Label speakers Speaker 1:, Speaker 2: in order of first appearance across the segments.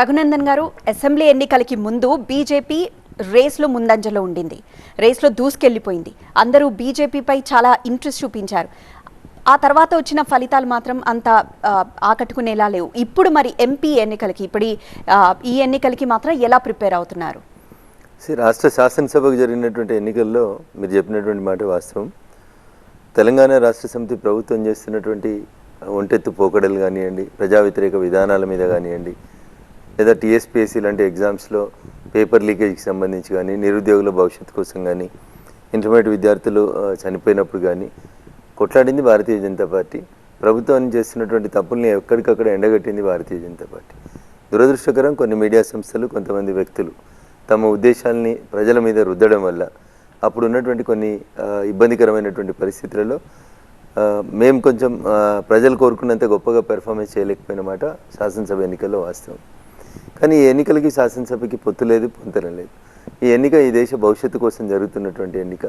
Speaker 1: రఘునందన్ గారు అసెంబ్లీ ఎన్నికలకి ముందు బీజేపీ రేస్లో ముందంజలో ఉండింది. రేస్లో దూసుకెళ్ళిపోయింది. అందరూ బీజేపీపై చాలా ఇంట్రెస్ట్ చూపించారు. ఆ తర్వాత వచ్చిన ఫలితాలు మాత్రం అంత ఆకట్టుకునేలా లేవు. ఇప్పుడు మరి ఎంపీ ఎన్నికలకి ఇప్పుడు ఈ, ఎన్నికలకి మాత్రం ఎలా ప్రిపేర్ అవుతున్నారు?
Speaker 2: శ్రీ రాష్ట్ర శాసనసభకు జరిగినటువంటి ఎన్నికల్లో మీరు చెప్పినటువంటి మాట వాస్తవం. తెలంగాణ రాష్ట్ర సమితి ప్రభుత్వం చేస్తున్నటువంటి ఒంటెత్తు పోకడలు కానివ్వండి ప్రజా వ్యతిరేక విధానాల మీద కానివ్వండి లేదా టీఎస్పీఎస్సీ లాంటి ఎగ్జామ్స్లో పేపర్ లీకేజ్కి సంబంధించి కానీ నిరుద్యోగుల భవిష్యత్తు కోసం కానీ ఇంటర్మీడియట్ విద్యార్థులు చనిపోయినప్పుడు కానీ కొట్లాడింది భారతీయ జనతా పార్టీ. ప్రభుత్వం చేస్తున్నటువంటి తప్పుల్ని ఎక్కడికక్కడ ఎండగట్టింది భారతీయ జనతా పార్టీ. దురదృష్టకరం కొన్ని మీడియా సంస్థలు కొంతమంది వ్యక్తులు తమ ఉద్దేశాలని ప్రజల మీద రుద్దడం వల్ల అప్పుడు ఉన్నటువంటి కొన్ని ఇబ్బందికరమైనటువంటి పరిస్థితులలో మేము కొంచెం ప్రజలు కోరుకున్నంత గొప్పగా పెర్ఫార్మెన్స్ చేయలేకపోయిన మాట శాసనసభ ఎన్నికల్లో వాస్తవం. కానీ ఈ ఎన్నికలకి శాసనసభకి పొత్తు లేదు పొంతన లేదు. ఈ ఎన్నిక ఈ దేశ భవిష్యత్తు కోసం జరుగుతున్నటువంటి ఎన్నిక.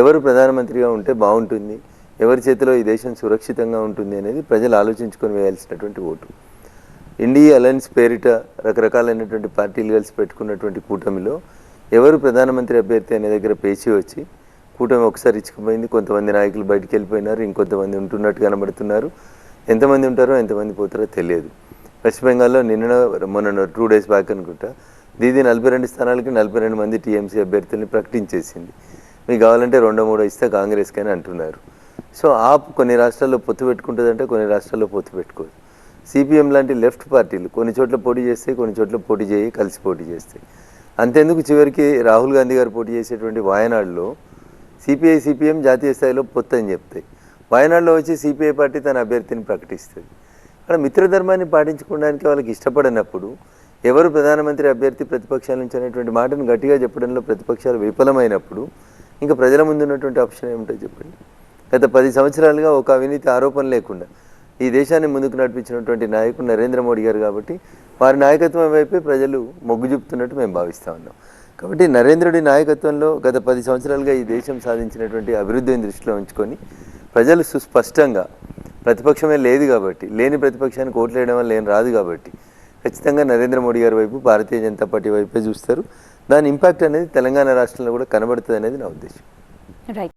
Speaker 2: ఎవరు ప్రధానమంత్రిగా ఉంటే బాగుంటుంది ఎవరి చేతిలో ఈ దేశం సురక్షితంగా ఉంటుంది అనేది ప్రజలు ఆలోచించుకొని వేయాల్సినటువంటి ఓటు. ఇండియా అలయన్స్ పేరిట రకరకాలైనటువంటి పార్టీలు కలిసి పెట్టుకున్నటువంటి కూటమిలో ఎవరు ప్రధానమంత్రి అభ్యర్థి అనే దగ్గర పేచి వచ్చి కూటమి ఒకసారి ఇచ్చుకుపోయింది కొంతమంది నాయకులు బయటికి వెళ్ళిపోయినారు ఇంకొంతమంది ఉంటున్నట్టు కనబడుతున్నారు. ఎంతమంది ఉంటారో ఎంతమంది పోతారో తెలియదు. వెస్ట్ బెంగాల్లో నిన్న మొన్న టూ డేస్ బ్యాక్ అనుకుంటా దీది నలభై రెండు స్థానాలకి నలభై రెండు మంది టీఎంసీ అభ్యర్థుల్ని ప్రకటించేసింది. మీకు కావాలంటే రెండో మూడో ఇస్తే కాంగ్రెస్కి అని అంటున్నారు. సో ఆప్ కొన్ని రాష్ట్రాల్లో పొత్తు పెట్టుకుంటుందంటే కొన్ని రాష్ట్రాల్లో పొత్తు పెట్టుకోదు. సిపిఎం లాంటి లెఫ్ట్ పార్టీలు కొన్ని చోట్ల పోటీ చేస్తాయి కొన్ని చోట్ల పోటీ చేయి కలిసి పోటీ చేస్తాయి అంతేందుకు చివరికి రాహుల్ గాంధీ గారు పోటీ చేసేటువంటి వాయనాడులో సిపిఐ సిపిఎం జాతీయ స్థాయిలో పొత్తు అని చెప్తాయి. వాయనాడులో వచ్చి సిపిఐ పార్టీ తన అభ్యర్థిని ప్రకటిస్తుంది. అక్కడ మిత్రధర్మాన్ని పాటించుకోవడానికి వాళ్ళకి ఇష్టపడినప్పుడు ఎవరు ప్రధానమంత్రి అభ్యర్థి ప్రతిపక్షాల నుంచి అనేటువంటి మాటను గట్టిగా చెప్పడంలో ప్రతిపక్షాలు విఫలమైనప్పుడు ఇంకా ప్రజల ముందు ఉన్నటువంటి ఆప్షన్ ఏమిటో చెప్పండి? గత పది సంవత్సరాలుగా ఒక అవినీతి ఆరోపణ లేకుండా ఈ దేశాన్ని ముందుకు నడిపించినటువంటి నాయకుడు నరేంద్ర మోడీ గారు కాబట్టి వారి నాయకత్వం వైపే ప్రజలు మొగ్గు చూపుతున్నట్టు మేము భావిస్తూ ఉన్నాం. కాబట్టి నరేంద్రుడి నాయకత్వంలో గత పది సంవత్సరాలుగా ఈ దేశం సాధించినటువంటి అభివృద్ధిని దృష్టిలో ఉంచుకొని ప్రజలు సుస్పష్టంగా ప్రతిపక్షమే లేదు కాబట్టి లేని ప్రతిపక్షానికి ఓట్లు వేయడం వల్ల ఏం రాదు కాబట్టి ఖచ్చితంగా నరేంద్ర మోడీ గారి వైపు భారతీయ జనతా పార్టీ వైపే చూస్తారు. దాని ఇంపాక్ట్ అనేది తెలంగాణ రాష్ట్రంలో కూడా కనబడుతుంది అనేది నా ఉద్దేశం.
Speaker 1: రైట్